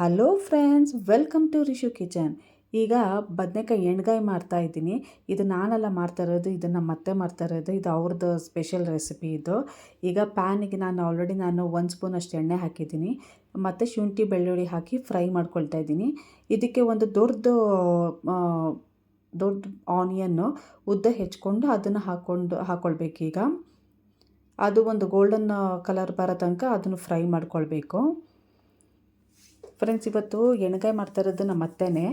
Hello friends, welcome to Rishu kitchen. ಈಗ ಬದನೆಕಾಯಿ ಎಣ್ಗಾಯಿ ಮಾಡ್ತಾ ಇದ್ದೀನಿ. ಇದು ನಾನೆಲ್ಲ ಮಾಡ್ತಾ ಇರೋದು ಇದು ನಮ್ಮ ಅತ್ತೆ ಮಾಡ್ತಾ ಇರೋದು. ಇದು ಅವ್ರದ್ದು ಸ್ಪೆಷಲ್ ರೆಸಿಪಿ ಇದು. ಈಗ ಪ್ಯಾನಿಗೆ ನಾನು ಆಲ್ರೆಡಿ ನಾನು ಒಂದು ಸ್ಪೂನ್ ಅಷ್ಟು ಎಣ್ಣೆ ಹಾಕಿದ್ದೀನಿ. ಮತ್ತು ಶುಂಠಿ, ಬೆಳ್ಳುಳ್ಳಿ ಹಾಕಿ ಫ್ರೈ ಮಾಡ್ಕೊಳ್ತಾ ಇದ್ದೀನಿ. ಇದಕ್ಕೆ ಒಂದು ದೊಡ್ಡ ದೊಡ್ಡ ಆನಿಯನ್ನು ಉದ್ದ ಹೆಚ್ಕೊಂಡು ಅದನ್ನು ಹಾಕ್ಕೊಂಡು ಹಾಕ್ಕೊಳ್ಬೇಕೀಗ ಅದು ಒಂದು ಗೋಲ್ಡನ್ ಕಲರ್ ಬರೋ ತನಕ ಅದನ್ನು ಫ್ರೈ ಮಾಡ್ಕೊಳ್ಬೇಕು. ಫ್ರೆಂಡ್ಸ್ ಇವತ್ತು ಎಣ್ಗಾಯಿ ಮಾಡ್ತಾ ಇರೋದು ನಮ್ಮ ಅತ್ತೆನೇ.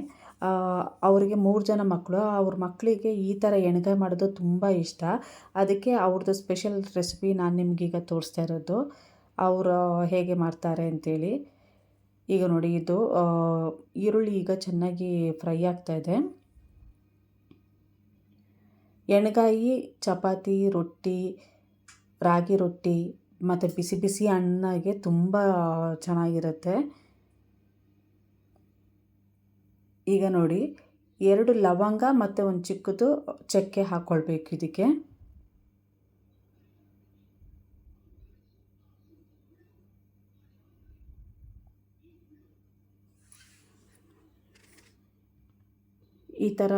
ಅವರಿಗೆ ಮೂರು ಜನ ಮಕ್ಕಳು ಅವ್ರ ಮಕ್ಕಳಿಗೆ ಈ ಥರ ಎಣ್ಗಾಯಿ ಮಾಡೋದು ತುಂಬ ಇಷ್ಟ. ಅದಕ್ಕೆ ಅವ್ರದ್ದು ಸ್ಪೆಷಲ್ ರೆಸಿಪಿ ನಾನು ನಿಮಗೀಗ ತೋರಿಸ್ತಾ ಇರೋದು. ಅವರು ಹೇಗೆ ಮಾಡ್ತಾರೆ ಅಂತೇಳಿ. ಈಗ ನೋಡಿ, ಇದು ಈರುಳ್ಳಿ ಈಗ ಚೆನ್ನಾಗಿ ಫ್ರೈ ಆಗ್ತಾಯಿದೆ ಎಣ್ಗಾಯಿ, ಚಪಾತಿ, ರೊಟ್ಟಿ, ರಾಗಿ ರೊಟ್ಟಿ ಮತ್ತು ಬಿಸಿ ಬಿಸಿ ಅಣ್ಣಗೆ ತುಂಬ ಚೆನ್ನಾಗಿರುತ್ತೆ. ಈಗ ನೋಡಿ, ಎರಡು ಲವಂಗ ಮತ್ತು ಒಂದು ಚಿಕ್ಕದು ಚಕ್ಕೆ ಹಾಕ್ಕೊಳ್ಬೇಕು ಇದಕ್ಕೆ. ಈ ಥರ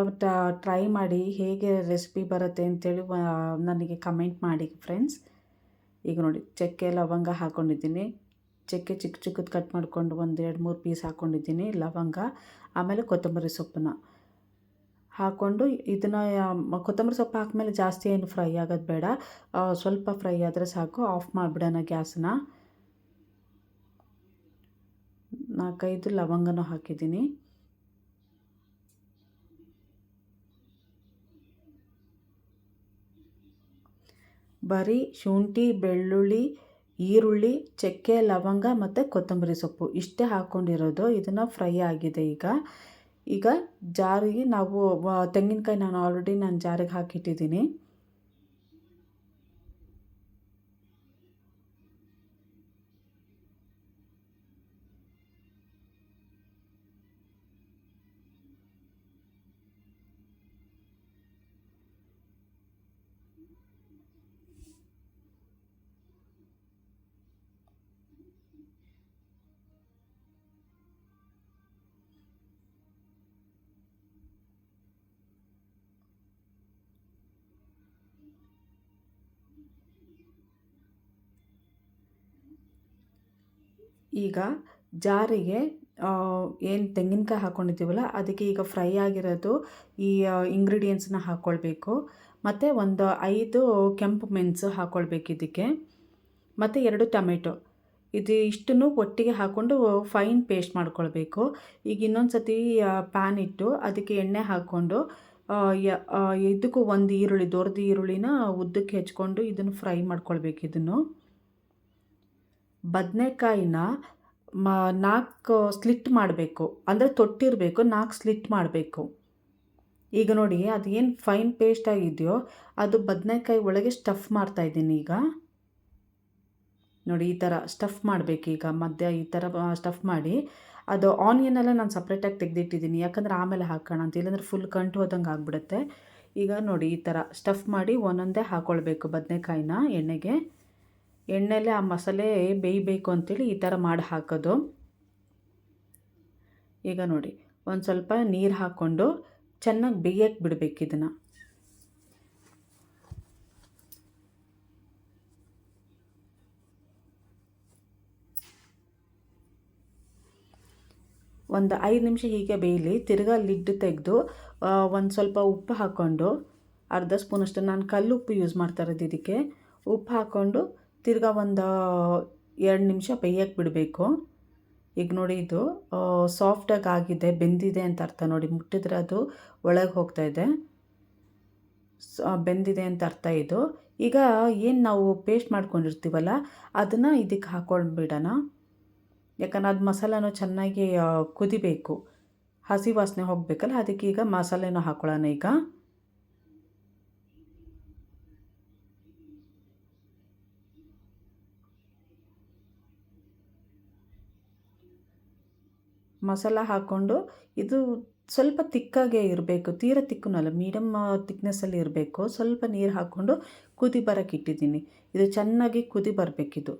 ಟ್ರೈ ಮಾಡಿ ಹೇಗೆ ರೆಸಿಪಿ ಬರುತ್ತೆ ಅಂತೇಳಿ ನನಗೆ ಕಮೆಂಟ್ ಮಾಡಿ, ಫ್ರೆಂಡ್ಸ್. ಈಗ ನೋಡಿ, ಚಕ್ಕೆ, ಲವಂಗ ಹಾಕ್ಕೊಂಡಿದ್ದೀನಿ ಚಕ್ಕೆ ಚಿಕ್ಕ ಚಿಕ್ಕದು ಕಟ್ ಮಾಡಿಕೊಂಡು ಒಂದು ಎರಡು ಮೂರು ಪೀಸ್ ಹಾಕ್ಕೊಂಡಿದ್ದೀನಿ ಲವಂಗ, ಆಮೇಲೆ ಕೊತ್ತಂಬರಿ ಸೊಪ್ಪನ್ನ. ಹಾಕ್ಕೊಂಡು ಇದನ್ನು, ಕೊತ್ತಂಬರಿ ಸೊಪ್ಪು ಹಾಕ್ಮೇಲೆ ಜಾಸ್ತಿ ಏನು ಫ್ರೈ ಆಗೋದು ಬೇಡ. ಸ್ವಲ್ಪ ಫ್ರೈ ಆದರೆ ಸಾಕು, ಆಫ್ ಮಾಡಿಬಿಡೋಣ ಗ್ಯಾಸನ್ನ ನಾಲ್ಕೈದು ಲವಂಗನೂ ಹಾಕಿದ್ದೀನಿ. ಬರೀ ಶುಂಠಿ, ಬೆಳ್ಳುಳ್ಳಿ ಈರುಳ್ಳಿ, ಚಕ್ಕೆ, ಲವಂಗ ಮತ್ತು ಕೊತ್ತಂಬರಿ ಸೊಪ್ಪು ಇಷ್ಟೇ ಹಾಕ್ಕೊಂಡಿರೋದು ಇದನ್ನು ಫ್ರೈ ಆಗಿದೆ ಈಗ. ಈಗ ಜಾರಿಗೆ ನಾವು ತೆಂಗಿನಕಾಯಿ ನಾನು ಆಲ್ರೆಡಿ ನಾನು ಜಾರಿಗೆ ಹಾಕಿಟ್ಟಿದ್ದೀನಿ. ಈಗ ಜಾರಿಗೆ ಏನು ತೆಂಗಿನಕಾಯಿ ಹಾಕ್ಕೊಂಡಿದ್ದೀವಲ್ಲ ಅದಕ್ಕೆ ಈಗ ಫ್ರೈ ಆಗಿರೋದು ಈ ಇಂಗ್ರೀಡಿಯೆಂಟ್ಸನ್ನ ಹಾಕ್ಕೊಳ್ಬೇಕು ಮತ್ತು ಒಂದು ಐದು ಕೆಂಪು ಮೆಣಸು ಹಾಕ್ಕೊಳ್ಬೇಕು ಇದಕ್ಕೆ. ಮತ್ತು ಎರಡು ಟೊಮೆಟೊ. ಇದು ಇಷ್ಟನ್ನು ಒಟ್ಟಿಗೆ ಹಾಕ್ಕೊಂಡು ಫೈನ್ ಪೇಸ್ಟ್ ಮಾಡ್ಕೊಳ್ಬೇಕು. ಈಗ ಇನ್ನೊಂದು ಸತಿ ಪ್ಯಾನ್ ಇಟ್ಟು ಅದಕ್ಕೆ ಎಣ್ಣೆ ಹಾಕ್ಕೊಂಡು ಇದಕ್ಕೂ ಒಂದು ಈರುಳ್ಳಿ ದೊರೆದ ಈರುಳ್ಳಿನ ಉದ್ದಕ್ಕೆ ಹೆಚ್ಕೊಂಡು ಇದನ್ನು ಫ್ರೈ ಮಾಡ್ಕೊಳ್ಬೇಕು ಇದನ್ನು. ಬದನೆಕಾಯಿನ ಮ, ನಾಲ್ಕು ಸ್ಲಿಟ್ ಮಾಡಬೇಕು. ಅಂದರೆ ತೊಟ್ಟಿರಬೇಕು, ನಾಲ್ಕು ಸ್ಲಿಟ್ ಮಾಡಬೇಕು. ಈಗ ನೋಡಿ, ಅದು ಏನು ಫೈನ್ ಪೇಸ್ಟ್ ಆಗಿದೆಯೋ, ಅದು ಬದನೆಕಾಯಿ ಒಳಗೆ ಸ್ಟಫ್ ಮಾಡ್ತಾಯಿದ್ದೀನಿ ಈಗ. ನೋಡಿ, ಈ ಥರ ಸ್ಟಫ್ ಮಾಡಬೇಕು ಈಗ, ಮಧ್ಯ ಈ ಥರ ಸ್ಟಫ್ ಮಾಡಿ. ಅದು ಆನಿಯನ್ ಎಲ್ಲ ನಾನು ಸಪ್ರೇಟಾಗಿ ತೆಗೆದಿಟ್ಟಿದ್ದೀನಿ. ಯಾಕಂದರೆ ಆಮೇಲೆ ಹಾಕೋಣ ಅಂತ. ಇಲ್ಲಾಂದ್ರೆ ಫುಲ್ ಕಂಟು ಹೋದಂಗೆ ಆಗಿಬಿಡುತ್ತೆ. ಈಗ ನೋಡಿ, ಈ ಥರ ಸ್ಟಫ್ ಮಾಡಿ ಒಂದೊಂದೇ ಹಾಕ್ಕೊಳ್ಬೇಕು ಬದನೆಕಾಯಿನ ಎಣ್ಣೆಗೆ. ಎಣ್ಣೆಲೆ ಆ ಮಸಾಲೆ ಬೇಯಬೇಕು ಅಂತೇಳಿ ಈ ಥರ ಮಾಡಿ ಹಾಕೋದು. ಈಗ ನೋಡಿ, ಒಂದು ಸ್ವಲ್ಪ ನೀರು ಹಾಕ್ಕೊಂಡು ಚೆನ್ನಾಗಿ ಬೇಯಕ್ಕೆ ಬಿಡಬೇಕು ಇದನ್ನು. ಒಂದು ಐದು ನಿಮಿಷ ಹೀಗೆ ಬೇಯಲಿ, ತಿರ್ಗಾ ಲಿಡ್ ತೆಗೆದು ಒಂದು ಸ್ವಲ್ಪ ಉಪ್ಪು ಹಾಕ್ಕೊಂಡು, ಅರ್ಧ ಸ್ಪೂನಷ್ಟು, ನಾನು ಕಲ್ಲು ಉಪ್ಪು ಯೂಸ್ ಮಾಡ್ತಾ ಇರೋದು ಇದಕ್ಕೆ. ಉಪ್ಪು ಹಾಕ್ಕೊಂಡು ತಿರ್ಗಾ ಒಂದು ಎರಡು ನಿಮಿಷ ಬೇಯಕ್ಕೆ ಬಿಡಬೇಕು. ಈಗ ನೋಡಿ ಇದು ಸಾಫ್ಟಾಗಿ ಆಗಿದೆ, ಬೆಂದಿದೆ ಅಂತ ಅರ್ಥ ನೋಡಿ, ಮುಟ್ಟಿದ್ರೆ ಅದು ಒಳಗೆ ಹೋಗ್ತಾ ಇದೆ. ಬೆಂದಿದೆ ಅಂತ ಅರ್ಥ ಇದು. ಈಗ ಏನು ನಾವು ಪೇಸ್ಟ್ ಮಾಡ್ಕೊಂಡಿರ್ತೀವಲ್ಲ, ಅದನ್ನು ಇದಕ್ಕೆ ಹಾಕ್ಕೊಂಡ್ಬಿಡೋಣ ಯಾಕಂದ್ರೆ ಅದು ಮಸಾಲನೂ ಚೆನ್ನಾಗಿ ಕುದಿಬೇಕು. ಹಸಿ ವಾಸನೆ ಹೋಗಬೇಕಲ್ಲ, ಅದಕ್ಕೆ ಈಗ ಮಸಾಲೆನೂ ಹಾಕ್ಕೊಳ್ಳೋಣ ಈಗ. ಮಸಾಲ ಹಾಕ್ಕೊಂಡು ಇದು ಸ್ವಲ್ಪ ತಿಕ್ಕಾಗೆ ಇರಬೇಕು. ತೀರ ತಿಕ್ಕನಲ್ಲ ಮೀಡಿಯಮ್ ತಿಕ್ನೆಸ್ಸಲ್ಲಿ ಇರಬೇಕು. ಸ್ವಲ್ಪ ನೀರು ಹಾಕ್ಕೊಂಡು ಕುದಿ ಬರೋಕ್ಕೆ ಇಟ್ಟಿದ್ದೀನಿ. ಇದು ಚೆನ್ನಾಗಿ ಕುದಿ ಬರಬೇಕಿದು.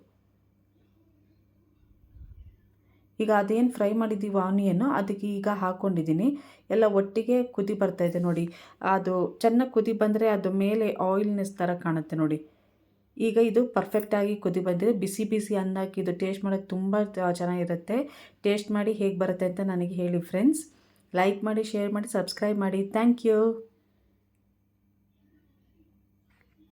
ಈಗ ಅದೇನು ಫ್ರೈ ಮಾಡಿದ್ದೀವಿ ಆನಿಯನ್ನು ಅದಕ್ಕೆ ಈಗ ಹಾಕ್ಕೊಂಡಿದ್ದೀನಿ ಎಲ್ಲ ಒಟ್ಟಿಗೆ ಕುದಿ ಬರ್ತಾಯಿದೆ ನೋಡಿ. ಅದು ಚೆನ್ನಾಗಿ ಕುದಿ ಬಂದರೆ ಅದು ಮೇಲೆ ಆಯಿಲ್ನೆಸ್ ಥರ ಕಾಣುತ್ತೆ ನೋಡಿ. ಈಗ ಇದು ಪರ್ಫೆಕ್ಟಾಗಿ ಕುದಿ ಬಂದಿದೆ. ಬಿಸಿ ಬಿಸಿ ಅನ್ನಕ್ಕೆ ಇದು ಟೇಸ್ಟ್ ಮಾಡೋಕ್ಕೆ ತುಂಬ ಚೆನ್ನಾಗಿರುತ್ತೆ. ಟೇಸ್ಟ್ ಮಾಡಿ ಹೇಗೆ ಬರುತ್ತೆ ಅಂತ ನನಗೆ ಹೇಳಿ ಫ್ರೆಂಡ್ಸ್ ಲೈಕ್ ಮಾಡಿ ಶೇರ್ ಮಾಡಿ ಸಬ್ಸ್ಕ್ರೈಬ್ ಮಾಡಿ. Thank you